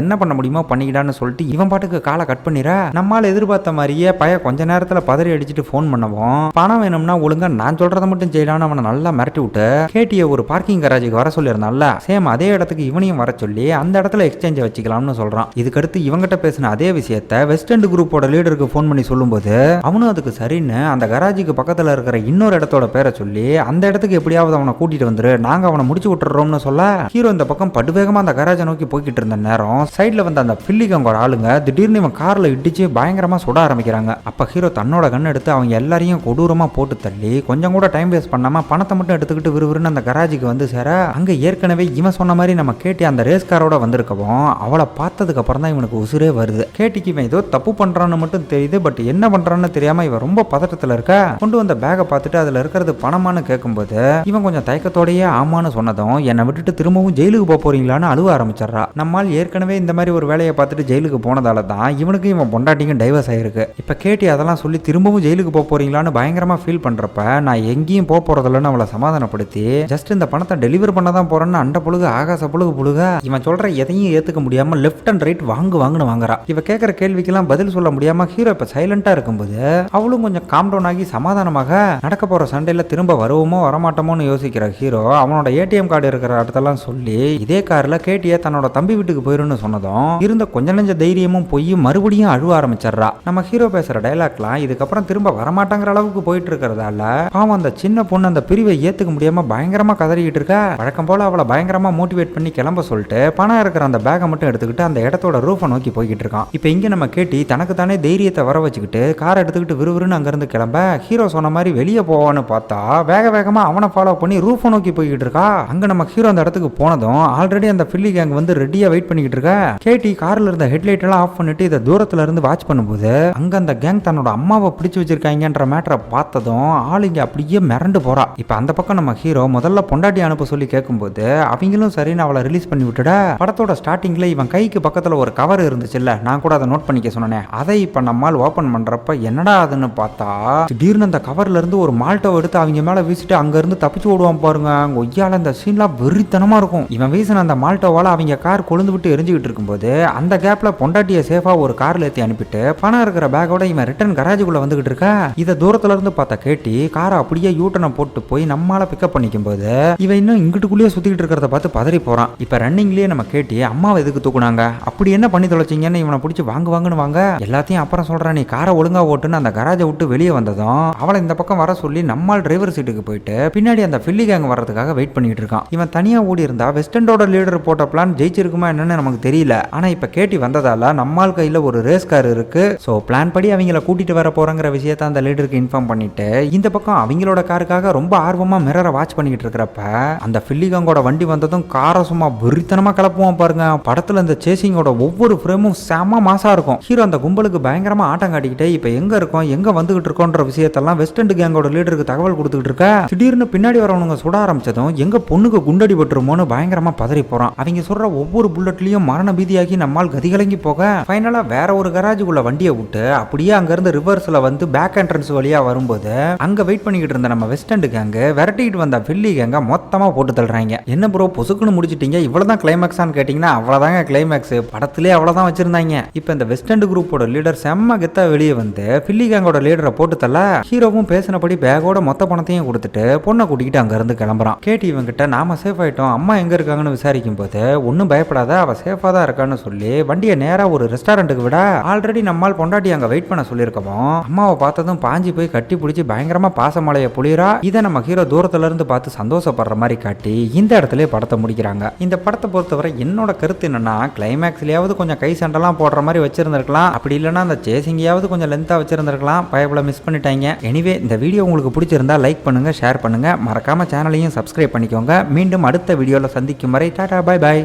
என்ன பண்ண முடியுமோ பண்ணிக்கிடான்னு சொல்லிட்டு இவன் பாட்டுக்கு காலை கட் பண்ணிடுற? நம்மால் எதிர்பார்த்த மாதிரியே பைய கொஞ்ச நேரத்தில் பதறி அடிச்சுட்டு ஃபோன் பண்ணவும். பணம் வேணும்னா ஒழுங்காக நான் சொல்கிறத மட்டும் செய்யலான்னு அவனை நல்லா மிரட்டி விட்டு கேட்டிய ஒரு பார்க்கிங் கராஜுக்கு வர சொல்லியிருந்தான்ல? சேம் அதே இடத்துக்கு இவனையும் வர சொல்லி அந்த இடத்துல எக்ஸ்சேஞ்சை வச்சுக்கலாம்னு சொல்கிறான் இதுக்கடுத்து இவங்கிட்ட பேசின அதே விஷயத்த வெஸ்ட் எண்ட் குரூப்போட லீடருக்கு ஃபோன் பண்ணி சொல்லும்போது அவனும் அதுக்கு சரின்னு அந்த கராஜுக்கு பக்கத்தில் இருக்கிற இன்னொரு இடத்தோட பேரை சொல்லி அந்த இடத்துக்கு எப்படியாவது அவனை கூட்டிட்டு வந்துரு. நாங்கள் அவனை முடிச்சு விட்டுறோம்னு சொல்ல ஹீரோ இந்த பக்கம் படுவேகமாக அந்த கராஜை நோக்கி போய்கிட்டு இருந்த நேரம் சைடில் வந்த அந்த பில்லிகங்கோட ஆளுங்க திடீர்னு இவன் காரில் இடிச்சு பயங்கரமாக சுட ஆரம்பிக்கிறாங்க. அப்போ ஹீரோ தன்னோட கண் எடுத்து அவங்க எல்லாரையும் கொடூரமாக போட்டு தள்ளி கொஞ்சம் கூட டைம் வேஸ்ட் பண்ணாமல் பணத்தை மட்டும் எடுத்துக்கிட்டு விறுவிறுன்னு அந்த கராஜுக்கு வந்து சேர அங்கே ஏற்கனவே இவன் சொன்ன மாதிரி நம்ம கேட்டி அந்த ரேஸ் காரோட வந்திருக்கவும் அவளை பார்த்ததுக்கு அப்புறம் தான் இவனுக்கு உசுரே வருது. கேட்டிக்கு இவன் ஏதோ தப்பு பண்ணுறான்னு மட்டும் தெரியுது பட் என்ன பண்ணுறான்னு தெரியாமல் இவன் ரொம்ப பதட்டத்தில் இருக்க கொண்டு வந்த பேக்கை பார்த்துட்டு அதில் இருக்கிறது பணமான்னு கேட்கும்போது இவன் கொஞ்சம் தயக்கத்தோடயே ஆமான்னு சொன்னதும் என்னை விட்டுட்டு திரும்பவும் ஜெயிலுக்கு போக போறீங்களான்னு அழுவ ஆரம்பிச்சிடுறா. நம்மால் ஏற்கனவே இந்த மாதிரி ஒரு வேலையை பார்த்துட்டு ஜெயிலுக்கு போனதால தான் இவனுக்கு இவன் பொண்டாட்டிக்கும் டைவர்ஸ் ஆயிருக்கு. இப்போ கேட்டி அதெல்லாம் சொல்லி திரும்பவும் ஜெயிலுக்கு போக போறீங்களான்னு பயங்கரமாக ஃபீல் பண்ணுறப்ப நான் எங்கேயும் போக போகிறதில்லன்னு அவளை சமாதானப்படுத்தி ஜஸ்ட் இந்த பணத்தை டெலிவர் பண்ண தான் போறேன்னு அண்ட புழுகு ஆகாச புழுகு புழுக இவன் சொல்ற எதையும் ஏற்றுக்க முடியாமல் லெஃப்ட் அண்ட் ரைட் வாங்கு வாங்குன்னு வாங்குறா. இவ கேட்குற கேள்விக்கெல்லாம் பதில் சொல்ல முடியாமல் ஹீரோ இப்போ சைலண்டாக இருக்கும்போது அவளும் கொஞ்சம் காம் டவுன் ஆகி சமாதானமாக நடக்க போகிற சண்டையில் திரும்ப வருவோமோ வரமாட்டோமோன்னு யோசிக்கிற ஹீரோ அவனோட ஏடிஎம் கார்டு இருக்கிற இடத்தெல்லாம் சொல்லி இதே காரில் கேட்டிய தன்னோட தம்பி வீட்டுக்கு போயிருன்னு சொன்னதும் இருந்த கொஞ்ச நெஞ்ச தைரியமும் போய் மறுபடியும் அழுவ ஆரம்பிச்சிடுறா. நம்ம ஹீரோ பேசுற டைலாக்லாம் இதுக்கப்புறம் திரும்ப வரமாட்டாங்கிற அளவுக்கு போயிட்டு இருக்கிறதால பாவம் அந்த சின்ன பொண்ணு அந்த பிரிவை ஏத்துக்க முடியாம பயங்கரமா கதறிக்கிட்டு இருக்கா. வழக்கம் போல அவளை பயங்கரமா மோட்டிவேட் பண்ணி கிளம்ப சொல்லிட்டு பணம் இருக்கிற அந்த பேகை மட்டும் எடுத்துக்கிட்டு அந்த இடத்தோட ரூஃபை நோக்கி போய்கிட்டு இருக்கான். இப்போ இங்க நம்ம கேட்டி தனக்கு தானே தைரியத்தை வர வச்சுக்கிட்டு காரை எடுத்துக்கிட்டு விறுவிறுன்னு அங்கிருந்து கிளம்ப ஹீரோ சொன்ன மாதிரி வெளியே போவான்னு பார்த்தா வேக வேகமா அவனை ஃபாலோ பண்ணி ரூஃபை நோக்கி போய்கிட்டு இருக்கா? அங்க நம்ம ஹீரோ அந்த இடத்துக்கு போனதும் ஆல்ரெடி அந்த பில்லி கேங் வந்து ரெடியாக வெயிட் பண்ணிக்கிட்டு இருக்கா. கேட்டி கார்ல இருந்த ஹெட்லைட் எல்லாம் ஆஃப் பண்ணிட்டு இதை தூரத்துல இருந்து வாட்ச் பண்ணும்போது அங்க அந்த கேங் தன்னோட அம்மாவை பிடிச்சு வச்சிருக்காங்கன்ற மேட்டரை பார்த்ததும் ஆளுங்க அப்படியே மிரண்டு போறா. இப்போ அந்த பக்கம் நம்ம ஹீரோ முதல்ல பொண்டாட்டி அனுப்ப சொல்லி கேட்கும்போது அவங்களும் சரின்னு அவளை ரிலீஸ் பண்ணி விட்டுட படத்தோட ஸ்டார்டிங்ல இவன் கைக்கு பக்கத்துல ஒரு கவர் இருந்துச்சுல்ல நான் கூட அதை நோட் பண்ணிக்க சொன்னேன். அதை இப்போ நம்மால் ஓபன் பண்றப்ப என்னடா அதுன்னு பார்த்தா திடீர்னு அந்த கவர்ல இருந்து ஒரு மால்ட்டோ எடுத்து அவங்க மேல வீசிட்டு அங்க இருந்து தப்பிச்சு ஓடுவான் பாருங்க ஒய்யா ஒய்யால அந்த சீன்லாம் வெறித்தனமாக இருக்கும். இவன் வீசின அந்த மால்டோவால் அவங்க கார் கொழுந்து விட்டு எரிஞ்சுக்கிட்டு இருக்கும்போது அந்த கேப்பில் பொண்டாட்டியை சேஃபாக ஒரு காரில் ஏற்றி அனுப்பிட்டு பணம் இருக்கிற பேக்கோட இவன் ரிட்டர்ன் கராஜுக்குள்ளே வந்துகிட்டு இருக்கா? இதை தூரத்துல இருந்து பார்த்த கேட்டி காரை அப்படியே யூட்டனை போட்டு போய் நம்மளால் பிக்கப் பண்ணிக்கும் போது இவன் இன்னும் இங்கிட்டுக்குள்ளேயே சுத்திக்கிட்டு இருக்கிறத பார்த்து பதறி போறான். இப்ப ரன்னிங்லயே நம்ம கேட்டி அம்மாவை எதுக்கு தூக்குனாங்க? அப்படி என்ன பண்ணி தொலைச்சிங்கன்னு இவனை பிடிச்சி வாங்கு வாங்குன்னு வாங்க. எல்லாத்தையும் அப்புறம் சொல்றான் நீ காரை ஒழுங்கா ஓட்டுன்னு அந்த கராஜை விட்டு வெளியே வந்ததும் அவளை இந்த பக்கம் வர சொல்லி நம்மால் டிரைவர் சீட்டுக்கு போயிட்டு பின்னாடி அந்த ஃபில்லி கேங் வர்றதுக்காக வெயிட் பண்ணிட்டு இருக்கான். இவன் தனியா ஓடி இருந்தா வெஸ்டர்டோட லீடர் போட்ட பிளான் ஜெயிச்சிருக்குமா என்னன்னு நமக்கு தெரியல. ஆனா இப்ப கேட்டி வந்ததால நம்மால் கையில ஒரு ரேஸ் கார் இருக்கு. ஸோ பிளான் படி அவங்கள கூட்டிட்டு வர போறங்கிற விஷயத்த அந்த லீடருக்கு இன்ஃபார்ம் பண்ணிட்டு இந்த பக்கம் அவங்களோட காருக்காக ரொம்ப ஆர்வமா மிரரை வாட்ச் பண்ணிக்கிட்டு இருக்கிறப்ப அந்த பில்லிகங்கோட வண்டி வந்ததும் காரை சும்மா வெறித்தனமா கிளப்புவான் பாருங்க. படத்துல இந்த சேசிங்கோட ஒவ்வொரு ஃப்ரேமும் செம மாசா இருக்கும். ஹீரோ அந்த கும்பலுக்கு பயங்கரமா ஆட்டம் காட்டிக்கிட்டே இப்போ எங்க இருக்கோம்? எங்க வந்துகிட்டு இருக்கோன்ற விஷயத்தெல்லாம் வெஸ்ட் எண்ட் கேங்கோட லீடருக்கு தகவல் கொடுத்துக்கிட்டு இருக்க? திடீர்னு பின்னாடி வரவனுங்க சுட ஆரம்பிச்சதும் எங்க பொண்ணுக்கு குண்டடி பட்டுருமோன்னு பயங்கரமா பதறி போறான். அவங்க சொல்ற ஒவ்வொரு புல்லட்லயும் மரண பீதியாகி நம்மால் கதிகலங்கி போக ஃபைனலா வேற ஒரு கராஜுக்குள்ள வண்டியை விட்டு அப்படியே அங்க இருந்து ரிவர்ஸ்ல வந்து பேக் என்ட்ரன்ஸ் வழியா வரும்போது அங்க வெயிட் பண்ணிக்கிட்டு இருந்த நம்ம வெஸ்ட் கேங்கு விரட்டிட்டு வந்த ஃபில்லி கேங்க மொத்தமா போட்டு தள்ளுறாங்க. என்ன ப்ரோ பொசுக்குன்னு முடிச்சிட்டீங்க? இவ்வளவுதான் கிளைமேக்ஸான்னு கேட்டீங்கன்னா அவ்வளவுதாங்க கிளைமேக்ஸ் படத்திலே அவ்வளவுதான் வச்சிருந்தாங்க. இப்போ இந்த வெஸ்ட் குரூப்போட லீடர் செம்ம கெத்தா வெளியே வந்து பில்லி கேங்கோட லீடரை போட்டு தள்ள ஹீரோவும் பேசினபடி பேக்கோட மொத்த பணத்தையும் கொடுத்துட்டு பொண்ணை கூட்டிகிட்டு அங்க இருந்து கிளம்புறான். கேட்டி இவங்கிட்ட நாம் சேஃப் ஆகிட்டோம் அம்மா எங்கே இருக்காங்கன்னு விசாரிக்கும் போது ஒன்றும் பயப்படாத அவள் சேஃபாக தான் இருக்கான்னு சொல்லி வண்டியை நேராக ஒரு ரெஸ்டாரண்ட்டுக்கு விட. ஆல்ரெடி நம்மால் பொண்டாட்டி அங்கே வெயிட் பண்ண சொல்லியிருக்கோம் அம்மாவை பார்த்ததும் பாஞ்சி போய் கட்டி பிடிச்சி பயங்கரமாக பாசமலையை புளிரா இதை நம்ம ஹீரோ தூரத்துலேருந்து பார்த்து சந்தோஷப்படுற மாதிரி காட்டி இந்த இடத்துல படத்தை முடிக்கிறாங்க. இந்த படத்தை பொறுத்தவரை என்னோட கருத்து என்னன்னா கிளைமேக்ஸ்லயாவது கொஞ்சம் கை சண்டைலாம் போடுற மாதிரி வச்சிருந்திருக்கலாம். அப்படி இல்லைன்னா அந்த சேசிங்கையாவது கொஞ்சம் லென்த்தாக வச்சிருந்திருக்கலாம். பயப்பட மிஸ் பண்ணிட்டாங்க. எனிவே இந்த வீடியோ உங்களுக்கு பிடிச்சிருந்தா லைக் பண்ணுங்க ஷேர் பண்ணுங்க. மறக்காம சேனலையும் சப்ஸ்கிரைப் பண்ணிக்கோங்க. மீண்டும் அடுத்த வீடியோவில் சந்திக்கும் வரை டாடா பாய் பாய்.